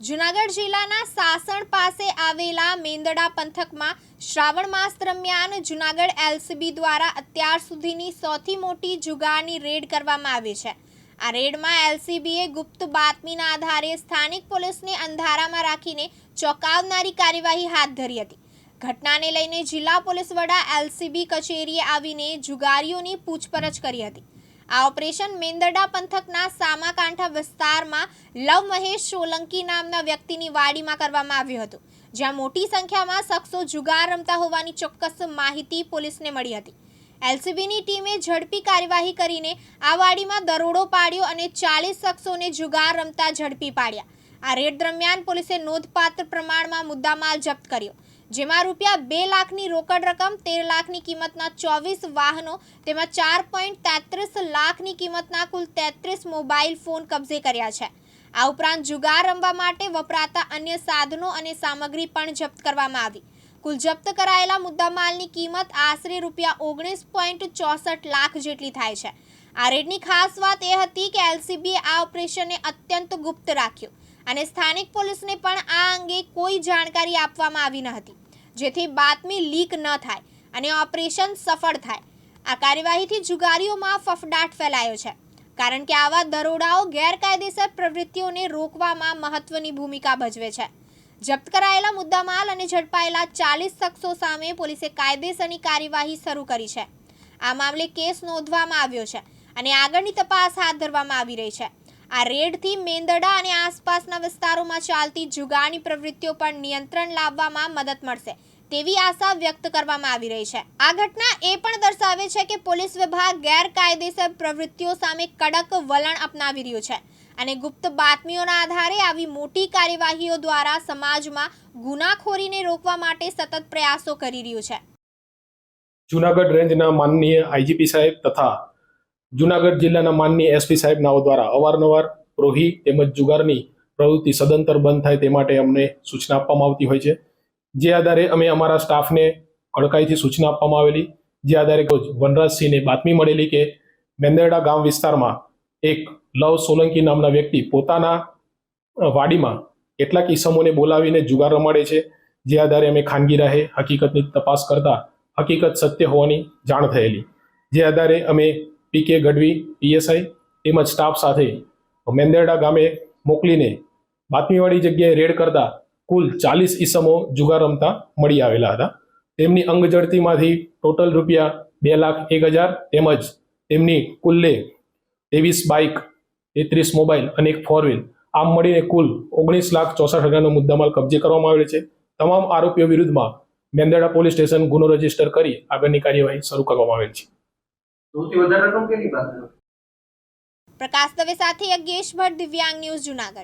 જુનાગઢ જિલ્લાના સાસણ પાસે આવેલા મેંદડા પંથકમાં શ્રાવણ માસ દરમિયાન જુનાગઢ એલસીબી દ્વારા અત્યાર સુધીની સૌથી મોટી જુગારની રેડ કરવામાં આવી છે. આ રેડમાં એલસીબીએ ગુપ્ત બાતમીના આધારે સ્થાનિક પોલીસને અંધારામાં રાખીને ચોંકાવનારી કાર્યવાહી હાથ ધરી હતી. ઘટનાને લઈને જિલ્લા પોલીસ વડા એલસીબી કચેરીએ આવીને જુગારીઓની પૂછપરછ કરી હતી. આ ઓપરેશન મેંદરડા પંથકના સામાકાંઠા વિસ્તારમાં લવ મહેશ સોલંકી નામના વ્યક્તિની વાડીમાં કરવામાં આવ્યું હતું, જ્યાં મોટી સંખ્યામાં શખ્સો જુગાર રમતા હોવાની ચોક્કસ માહિતી પોલીસને મળી હતી. એલસીબીની ટીમે ઝડપી કાર્યવાહી કરીને આ વાડીમાં દરોડો પાડ્યો અને ચાલીસ શખ્સોને જુગાર રમતા ઝડપી પાડ્યા. આ રેડ દરમિયાન પોલીસે નોંધપાત્ર પ્રમાણમાં મુદ્દામાલ જપ્ત કર્યો. જેમાં રૂપિયા બે લાખની રોકડ રકમ, તેર લાખની કિંમતના ચોવીસ વાહનો, તેમાં ચાર પોઈન્ટ તેત્રીસ લાખની કિંમતના કુલ તેત્રીસ મોબાઈલ ફોન કબજે કર્યા છે. આ ઉપરાંત જુગાર રમવા માટે વપરાતા અન્ય સાધનો અને સામગ્રી પણ જપ્ત કરવામાં આવી. કુલ જપ્ત કરાયેલા મુદ્દામાલની કિંમત આશરે રૂપિયા ઓગણીસ પોઈન્ટ ચોસઠ લાખ જેટલી થાય છે. આ રેડની ખાસ વાત એ હતી કે એલસીબીએ આ ઓપરેશનને અત્યંત ગુપ્ત રાખ્યું અને સ્થાનિક પોલીસને પણ આ અંગે કોઈ જાણકારી આપવામાં આવી ન હતી. જેથી બાતમી લીક ન થાય અને ઓપરેશન સફળ થાય. આ કાર્યવાહીથી જુગારીઓમાં ફફડાટ ફેલાયો છે. કારણ કે આવા દરોડાઓ ગેરકાયદેસર પ્રવૃત્તિઓને રોકવામાં મહત્વની ભૂમિકા ભજવે છે. જપ્ત કરાયેલા મુદ્દામાલ અને ઝડપાયેલા ચાલીસ શખ્સો સામે પોલીસે કાયદેસરની કાર્યવાહી શરૂ કરી છે. આ મામલે કેસ નોંધવામાં આવ્યો છે અને આગળની તપાસ હાથ ધરવામાં આવી રહી છે. આ રેડથી મેંદડા અને આસપાસના વિસ્તારોમાં ચાલતી જુગારની પ્રવૃત્તિઓ પર નિયંત્રણ લાવવામાં મદદ મળશે તેવી આશા વ્યક્ત કરવામાં આવી રહી છે. આ ઘટના એ પણ દર્શાવે છે કે પોલીસ વિભાગ ગેરકાયદેસર પ્રવૃત્તિઓ સામે કડક વલણ અપનાવી રહ્યું છે અને ગુપ્ત બાતમીઓના આધારે આવી મોટી કાર્યવાહીઓ દ્વારા સમાજમાં ગુનાખોરીને રોકવા માટે સતત પ્રયાસો કરી રહ્યું છે. જુનાગઢ રેન્જના માનનીય આઈજીપી સાહેબ તથા જુનાગઢ જિલ્લાના માનનીય એસપી સાહેબ નાઓ દ્વારા અવારનવાર રોહી તેમજ જુગારની પ્રવૃત્તિ સદંતર બંધ થાય તે માટે અમને સૂચના આપવામાં આવતી હોય છે. જે આધારે અમે અમારા સ્ટાફને કડકાઈથી સૂચના આપવામાં આવેલી. જે આધારે રોજ વનરાજસિંહને બાતમી મળેલી કે મેંદરડા ગામ વિસ્તારમાં એક લવ સોલંકી નામના વ્યક્તિ પોતાના વાડીમાં કેટલાક ઈસમોને બોલાવીને જુગાર રમાડે છે. જે આધારે અમે ખાનગી રાહે હકીકતની તપાસ કરતા હકીકત સત્ય હોવાની જાણ થયેલી. જે આધારે અમે પીકે ગઢવી પીએસઆઈ તેમજ સ્ટાફ સાથે મેંદરડા ગામે મોકલીને બાતમીવાળી જગ્યાએ રેડ કરતા કુલ ચાલીસ ઈસમો જુગાર રમતા મળી આવેલા હતા. તેમની અંગ જડતીમાંથી ટોટલ રૂપિયા બે લાખ એક હજાર તેમજ તેમની કુલ્લે ત્રેવીસ બાઇક તેત્રીસ મોબાઈલ અને એક ફોર વ્હીલ આમ મળીને કુલ ઓગણીસ લાખ ચોસઠ હજારનો મુદ્દામાલ કબજે કરવામાં આવેલ છે. તમામ આરોપીઓ વિરુદ્ધમાં મેંદરડા પોલીસ સ્ટેશન ગુનો રજિસ્ટર કરી આગળની કાર્યવાહી શરૂ કરવામાં આવેલ છે. સૌથી વધારે રકમ કેની પાસે? પ્રકાશ દવે સાથે યજ્ઞેશ ભટ્ટ દિવ્યાંગ ન્યૂઝ જુનાગઢ.